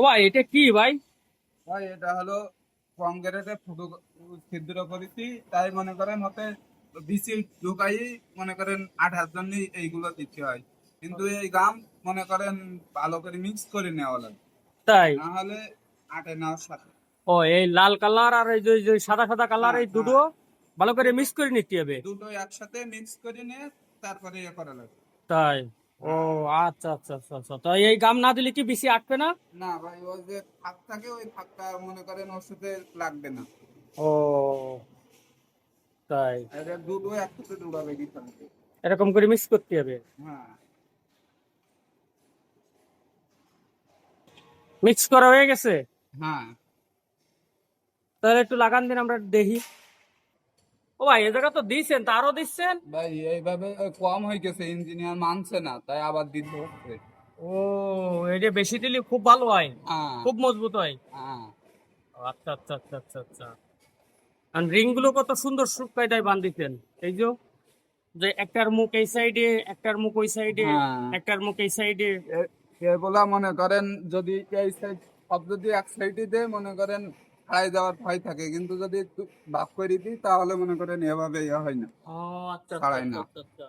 ও ভাই এটা কি ভাই? ভাই এটা হলো ফুটো ছিদ্র করেছি। তাই মনে করেন হতে বিসি ঢুকাই মনে করেন জন্য এইগুলো দিতে হয়। কিন্তু এই গাম মনে করেন ভালো করে মিক্স করে নেওয়া লাগে। তাই? না হলে আটে নেওয়ার সাথে ও এই লাল কালার আর এই যে সাদা সাদা কালার এই হ্যাঁ, দুটো ভালো করে মিক্স করে নিতে হবে। দুটো একসাথে মিক্স করে নিয়ে তারপরে ইয়ে করা লাগে। তাই? ও আচ্ছা আচ্ছা আচ্ছা আচ্ছা। তো এই গাম না দিলে কি বেশি আটবে না? না ভাই ওই যে ফাঁক থাকে ওই ফাঁকটা মনে করেন ওর সাথে লাগবে না। ও তাই। এটা দুটো একসাথে কি এরকম করে মিক্স করতে হবে? হ্যাঁ। মিক্স করা হয়ে গেছে? হ্যাঁ। তাহলে একটু লাগান দিন আমরা দেখি। ও ভাই এ জায়গা তো দিচ্ছেন তা আরও দিচ্ছেন? ভাই এইভাবে কম হয়ে গেছে ইঞ্জিনিয়ার মানছে না তাই আবার দিতে হচ্ছে। ও এটা বেশি দিলে খুব ভালো হয় হ্যাঁ। খুব মজবুত হয়। হ্যাঁ। আচ্ছা আচ্ছা আচ্ছা আচ্ছা আচ্ছা। আর রিংগুলো কত সুন্দর সুকায়দায় বান্ধিতেন এই যে যে একটার মুখ এই সাইডে একটার মুখ ওই সাইডে হ্যাঁ। একটার মুখ এই সাইডে। এগুলা মনে করেন যদি এই সাইড সব যদি এক সাইডে দেয় মনে করেন হারাই যাওয়ার ভয় থাকে। কিন্তু যদি ভাগ করে দিই তাহলে মনে করেন এভাবে ইয়ে হয় না। ও আচ্ছা ছাড়াই না। আচ্ছা আচ্ছা।